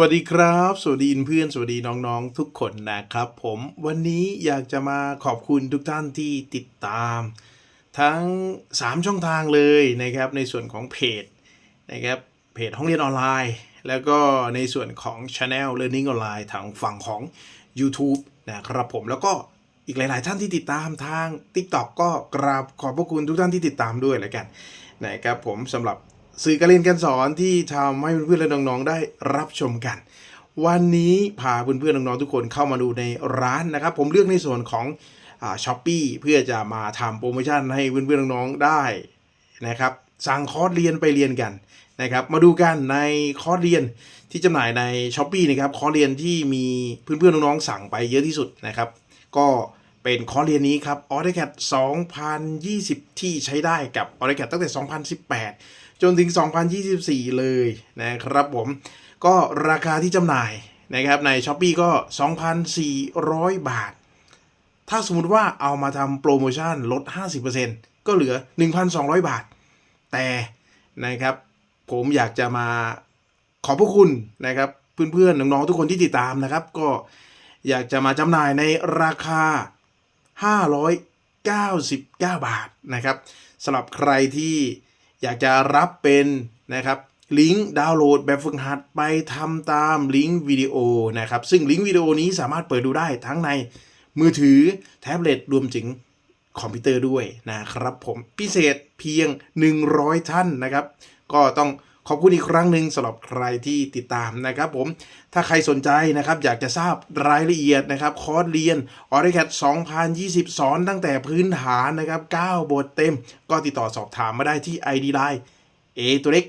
สวัสดีครับ สวัสดีเพื่อน สวัสดีน้องๆ ทุกคนนะครับ ผมวันนี้อยากจะมาขอบคุณทุกท่านที่ติดตาม ทั้ง 3 ช่องทางเลยนะครับในส่วนของเพจนะครับเพจห้องเรียนออนไลน์ แล้วก็ในส่วนของ Channel Learning ออนไลน์ทางฝั่งของ YouTube นะครับผมแล้วก็อีกหลาย ๆ ท่านที่ติดตามทาง TikTok ก็กราบขอบพระคุณทุกท่านที่ติดตามด้วยแล้วกันนะครับผมสำหรับ สื่อการเรียนการสอนที่ทำให้เพื่อนๆและน้องๆได้รับชมกัน วันนี้พาเพื่อนๆน้องๆทุกคนเข้ามาดูในร้านนะครับ ผมเลือกในส่วนของช้อปปี้เพื่อจะมาทำโปรโมชั่นให้เพื่อนๆน้องๆได้นะครับสั่งคอร์สเรียนไปเรียนกันนะครับมาดูกันในคอร์สเรียนที่จำหน่ายในช้อปปีนะครับคอร์สเรียนที่มีเพื่อนๆน้องๆสั่งไปเยอะที่สุดนะครับ ก็ เป็นคอร์เรียนนี้ครับ AutoCAD 2020 ที่ใช้ได้กับ AutoCAD ตั้งแต่ 2018 จนถึง 2024 เลยนะครับผมก็ราคาที่จำหน่ายนะครับใน s h อ p e e ก็ 2,400 บาท ถ้าสมมติว่าเอามาทำโปรโมชั่นลด 50%ก็เหลือ 1,200 บาท แต่นะครับผมอยากจะมาขอบพระคุณนะครับเพื่อนๆน้องๆทุกคนที่ติดตามนะครับ ก็อยากจะมาจำหน่ายในราคา 599 บาทนะครับสำหรับใครที่อยากจะรับเป็นนะครับลิงก์ดาวน์โหลดแบบฝึกหัดไปทำตามลิงก์วิดีโอนะครับ ซึ่งลิงก์วิดีโอนี้สามารถเปิดดูได้ทั้งในมือถือแท็บเล็ตรวมถึงคอมพิวเตอร์ด้วยนะครับผมพิเศษเพียง 100 ท่านนะครับ ก็ต้อง ขอบคุณอีกครั้งหนึ่งสำหรับใครที่ติดตามนะครับผม ถ้าใครสนใจนะครับอยากจะทราบรายละเอียดนะครับคอร์สเรียน AutoCAD 2020 สอนตั้งแต่พื้นฐานนะครับ 9 บทเต็ม ก็ติดต่อสอบถามมาได้ที่ ID Line A ตัวเล็ก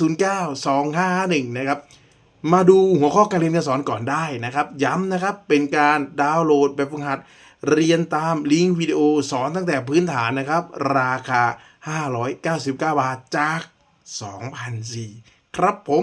0109 251 นะครับมาดูหัวข้อการเรียนการสอนก่อนได้นะครับ ย้ำนะครับเป็นการดาวน์โหลดแบบฝึกหัด เรียนตามลิงก์วิดีโอสอนตั้งแต่พื้นฐานนะครับ ราคา 599 บาทจาก 2,004 ครับผม